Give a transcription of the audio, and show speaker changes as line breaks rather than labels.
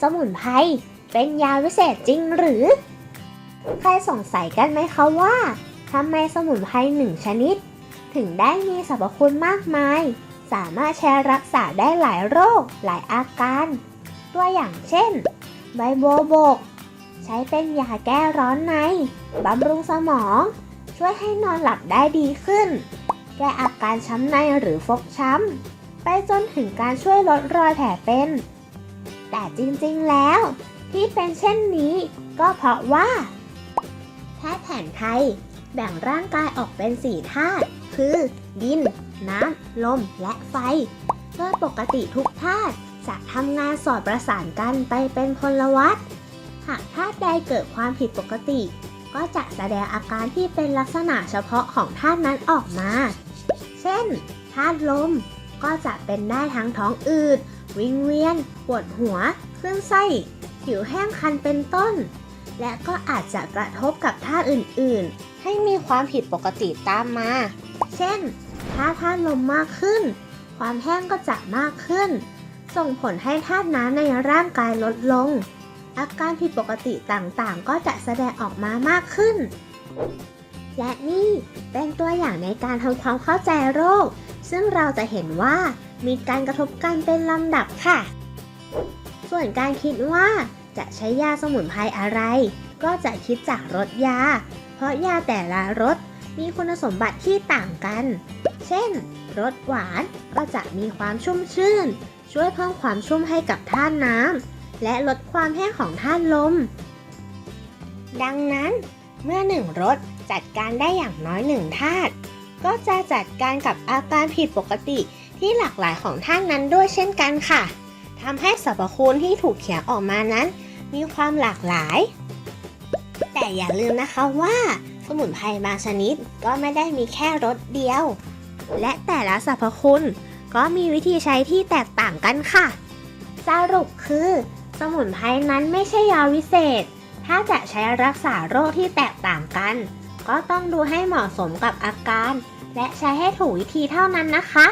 สมุนไพรเป็นยาวิเศษจริงหรือ ใครสงสัยกันไหมคะว่าทำไมสมุนไพรหนึ่งชนิด ถึงได้มีสรรพคุณมากมาย สามารถใช้รักษาได้หลายโรคหลายอาการ ตัวอย่างเช่น ใบโบัวบก ใช้เป็นยาแก้ร้อนในบำรุงสมอง ช่วยให้นอนหลับได้ดีขึ้น แก้อาการช้ำในหรือฟกช้ำ ไปจนถึงการช่วยลดรอยแผลเป็น แต่จริงๆแล้ว ที่เป็นเช่นนี้ ก็เพราะว่า แพทย์แผนไทย แบ่งร่างกายออกเป็นสี่ธาตุคือดิน น้ำ ลม และไฟ โดยปกติทุกธาตุจะทำงานสอดประสานกันไปเป็นพลวัตหากธาตุใดเกิดความผิดปกติ ก็จะแสดงอาการที่เป็นลักษณะเฉพาะของธาตุนั้นออกมา เช่นธาตุลมก็จะเป็นได้ทั้งท้องอืด วิงเวียน ปวดหัวขึ้นไส้ ผิวแห้งคันเป็นต้น และก็อาจจะกระทบกับธาอื่นๆ ให้มีความผิดปกติตามมา เช่น ถ้าธาตุลมมากขึ้น ความแห้งก็จะมากขึ้น ส่งผลให้ธาตุน้ำในร่างกายลดลง อาการผิดปกติต่างๆ ก็จะแสดงออกมามากขึ้น และนี่เป็นตัวอย่างในการทำความเข้าใจโรค ซึ่งเราจะเห็นว่า มีการกระทบกันเป็นลำดับค่ะ ส่วนการคิดว่าจะใช้ยาสมุนไพรอะไร ก็จะคิดจากรสยา เพราะยาแต่ละรสมีคุณสมบัติที่ต่างกัน เช่น รสหวานก็จะมีความชุ่มชื่น ช่วยเพิ่มความชุ่มให้กับธาตุน้ำและลดความแห้งของธาตุลม ดังนั้น เมื่อหนึ่งรสจัดการได้อย่างน้อยหนึ่งธาตุก็จะจัดการกับอาการผิดปกติ ที่หลากหลายของท่านนั้นด้วยเช่นกันค่ะทำให้สรรพคุณที่ถูกเขียนออกมานั้น มีความหลากหลาย แต่อย่าลืมนะคะว่า สมุนไพรบางชนิดก็ไม่ได้มีแค่รสเดียว และแต่ละสรรพคุณก็มีวิธีใช้ที่แตกต่างกันค่ะ สรุปคือ สมุนไพรนั้นไม่ใช่ยาวิเศษ ถ้าจะใช้รักษาโรคที่แตกต่างกัน ก็ต้องดูให้เหมาะสมกับอาการ และใช้ให้ถูกวิธีเท่านั้นนะคะ